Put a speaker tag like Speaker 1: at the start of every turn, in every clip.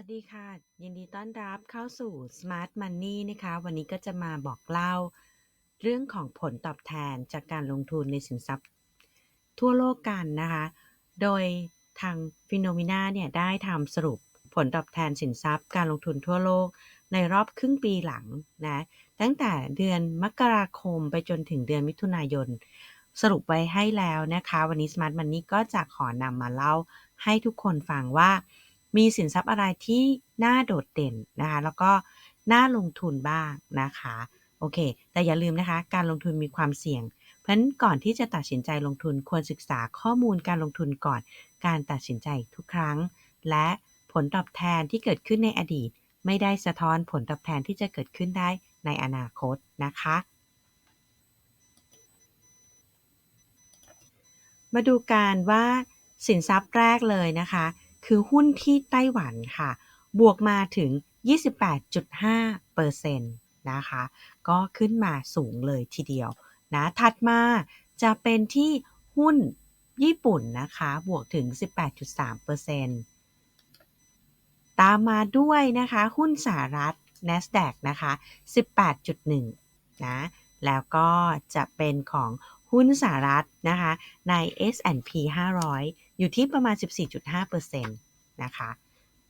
Speaker 1: วัสดีค่ะ ยินดีต้อนรับเข้าสู่ Smart Money นะคะ วันนี้ก็จะมาบอกเล่า เรื่องของผลตอบแทนจากการลงทุนในสินทรัพย์ ทั่วโลกกันนะคะ โดยทางฟิโนมิน่าเนี่ยได้ทำสรุปผลตอบแทนสินทรัพย์การลงทุนทั่วโลก ในรอบครึ่งปีหลังนะตั้งแต่เดือนมกราคมไปจนถึงเดือนมิถุนายน สรุปไว้ให้แล้วนะคะ วันนี้ Smart Money ก็จะขอนำมาเล่าให้ทุกคนฟังว่า มีสินทรัพย์อะไรที่น่าโดดเด่นนะคะแล้วก็น่าลงทุนบ้างนะคะโอเค แต่อย่าลืมนะคะ การลงทุนมีความเสี่ยง เพราะฉะนั้นก่อนที่จะตัดสินใจลงทุนควรศึกษาข้อมูลการลงทุนก่อน การตัดสินใจทุกครั้ง และผลตอบแทนที่เกิดขึ้นในอดีต ไม่ได้สะท้อนผลตอบแทนที่จะเกิดขึ้นได้ในอนาคตนะคะ มาดูการว่าสินทรัพย์แรกเลยนะคะ คือหุ้นที่ไต้หวันค่ะ บวกมาถึง 28.5%นะคะ ก็ขึ้นมาสูงเลยทีเดียวนะถัดมาจะเป็นที่หุ้นญี่ปุ่นนะคะ บวกถึง 18.3%ตามมาด้วยนะคะ หุ้นสหรัฐ NASDAQ นะคะ 18.1นะแล้วก็จะเป็นของ หุ้นสหรัฐนะคะใน S&P 500 อยู่ที่ประมาณ 14.5%นะคะ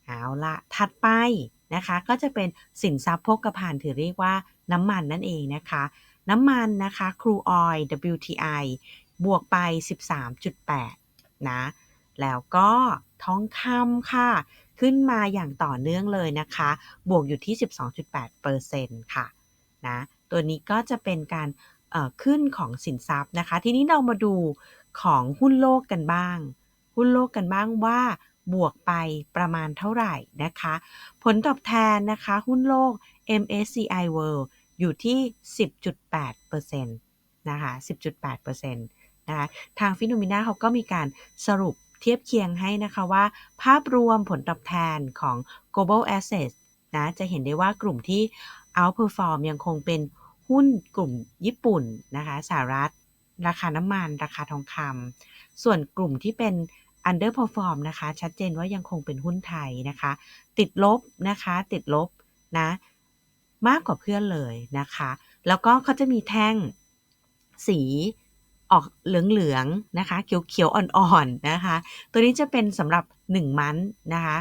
Speaker 1: เอาละถัดไปนะคะก็จะเป็นสินทรัพย์โภคภัณฑ์ถือเรียกว่าน้ำมันนั่นเองนะคะ น้ำมันนะคะครูออย WTI บวกไป 13.8 นะ แล้วก็ทองคำค่ะ ขึ้นมาอย่างต่อเนื่องเลยนะคะ บวกอยู่ที่ 12.8%ค่ะนะตัวนี้ก็จะเป็นการ ขึ้นของสินทรัพย์นะคะ ทีนี้เรามาดูของหุ้นโลกกันบ้าง หุ้นโลกกันบ้างว่าบวกไปประมาณเท่าไหร่นะคะ ผลตอบแทนนะคะ หุ้นโลก MSCI World อยู่ที่ 10.8%นะคะ 10.8%นะคะทางฟิโนมิน่าเขาก็มีการสรุปเทียบเคียงให้นะคะว่า ภาพรวมผลตอบแทนของ global assets นะ จะเห็นได้ว่ากลุ่มที่ outperform ยังคงเป็น หุ้นกลุ่มญี่ปุ่นนะคะสหรัฐ ราคาน้ำมันราคาทองคำส่วนกลุ่มที่เป็น underperform นะคะ ชัดเจนว่ายังคงเป็นหุ้นไทยนะคะ ติดลบนะคะ ติดลบนะมากกว่าเพื่อนเลยนะคะ แล้วก็เขาจะมีแท่งสีออกเหลืองๆนะคะ เขียวๆอ่อนๆนะคะ ตัวนี้จะเป็นสำหรับ 1 มันนะคะ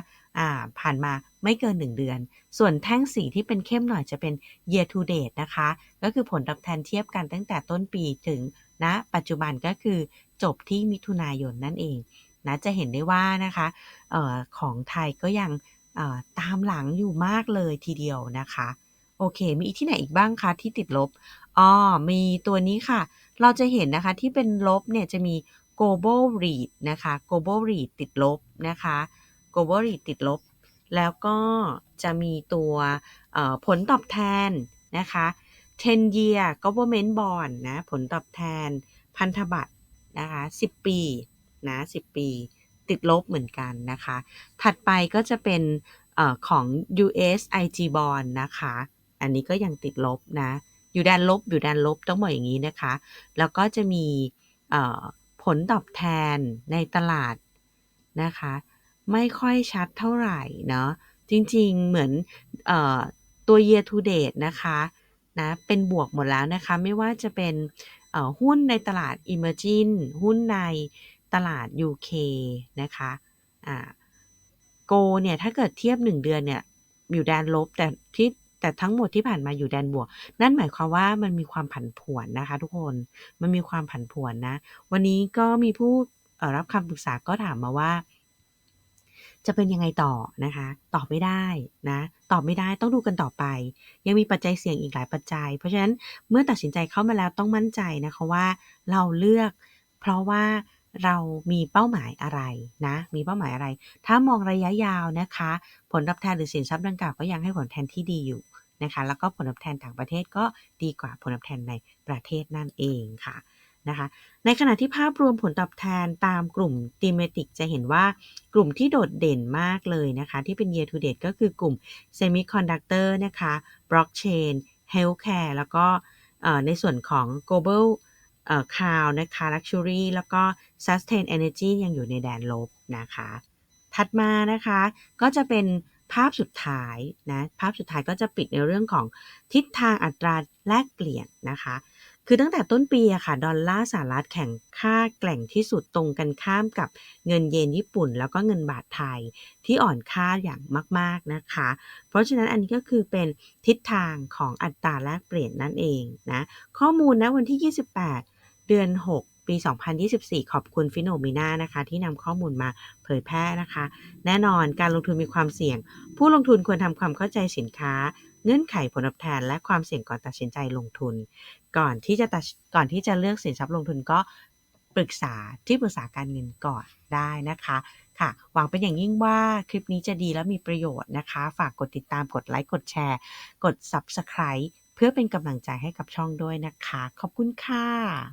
Speaker 1: ผ่านมาไม่เกิน 1 เดือน ส่วนแท่งสีที่เป็นเข้มหน่อยจะเป็น year to date นะคะ ก็คือผลตอบแทนเทียบกันตั้งแต่ต้นปีถึงณนะปัจจุบันก็คือจบที่มิถุนายนนั่นเองนะจะเห็นได้ว่านะคะออของไทยก็ยังตามหลังอยู่มากเลยทีเดียวนะคะ โอเค มีที่ไหนอีกบ้างคะที่ติดลบอ๋อมีตัวนี้ค่ะ เราจะเห็นนะคะที่เป็นลบเนี่ยจะมี global read นะคะ global read ติดลบนะคะ global read ติดลบ แล้วก็จะมีตัวผลตอบแทนนะคะ10 year government bond นะ ผลตอบแทนพันธบัตรนะคะ10 ปีนะ10 ปีติดลบเหมือนกันนะคะ ถัดไปก็จะเป็นอของ US IG bond นะคะ อันนี้ก็ยังติดลบนะ อยู่ด้านลบ อยู่ด้านลบ ต้องบอกอย่างนี้นะคะ แล้วก็จะมีผลตอบแทนในตลาดนะคะ ไม่ค่อยชัดเท่าไหร่เนาะจริงๆ เหมือนอตัว year to date นะคะนะเป็นบวกหมดแล้วนะคะ ไม่ว่าจะเป็นหุ้นในตลาด emerging หุ้นในตลาด UK นะคะอ่าโกเนี่ย ถ้าเกิดเทียบ 1 เดือนเนี่ย อยู่แดนลบแต่ที่แต่ทั้งหมดที่ผ่านมาอยู่แดนบวก นั่นหมายความว่ามันมีความผันผวนนะคะ ทุกคนมันมีความผันผวนนะ วันนี้ก็มีผู้รับคำปรึกษาก็ถามมาว่า จะเป็นยังไงต่อนะคะ ตอบไม่ได้นะตอบไม่ได้ต้องดูกันต่อไป ยังมีปัจจัยเสี่ยงอีกหลายปัจจัย เพราะฉะนั้นเมื่อตัดสินใจเข้ามาแล้วต้องมั่นใจนะคะว่าเราเลือก เพราะว่าเรามีเป้าหมายอะไรนะ มีเป้าหมายอะไร ถ้ามองระยะยาวนะคะ ผลตอบแทนหรือสินทรัพย์ดังกล่าวก็ยังให้ผลแทนที่ดีอยู่นะคะ แล้วก็ผลตอบแทนต่างประเทศก็ดีกว่าผลตอบแทนในประเทศนั่นเองค่ะ นะคะ ในขณะที่ภาพรวมผลตอบแทนตามกลุ่มตีมติกจะเห็นว่ากลุ่มที่โดดเด่นมากเลยนะคะ ที่เป็น year to date ก็คือกลุ่ม semiconductor นะคะ blockchain healthcare แล้วก็ในส่วนของ global คาวนะคะ Luxury แล้วก็ Sustain Energy ยังอยู่ในแดนลบนะคะ ถัดมานะคะก็จะเป็นภาพสุดท้ายนะ ภาพสุดท้ายก็จะปิดในเรื่องของทิศทางอัตราแลกเปลี่ยนนะคะ คือตั้งแต่ต้นปีอะค่ะ ดอลลาร์สหรัฐแข่งค่าแกล่งที่สุดตรงกันข้ามกับเงินเยนญี่ปุ่น แล้วก็เงินบาทไทยที่อ่อนค่าอย่างมาก ๆนะคะ เพราะฉะนั้นอันนี้ก็คือเป็นทิศทางของอัตราแลกเปลี่ยนนั่นเองนะ ข้อมูลนะวันที่ 28 เดือน 6ปี 2024 ขอบคุณฟิโนมิน่านะคะ ที่นำข้อมูลมาเผยแพร่นะคะ แน่นอนการลงทุนมีความเสี่ยง ผู้ลงทุนควรทำความเข้าใจสินค้า เงื่อนไขผลตอบแทนและความเสี่ยงก่อนตัดสินใจลงทุน ก่อนที่จะตัดก่อนที่จะเลือกสินทรัพย์ลงทุนก็ปรึกษาที่ปรึกษาการเงินก่อนได้นะคะค่ะ หวังเป็นอย่างยิ่งว่าคลิปนี้จะดีและมีประโยชน์นะคะ ฝากกดติดตามกดไลค์กดแชร์ กด Subscribe เพื่อเป็นกำลังใจให้กับช่องด้วยนะคะ ขอบคุณค่ะ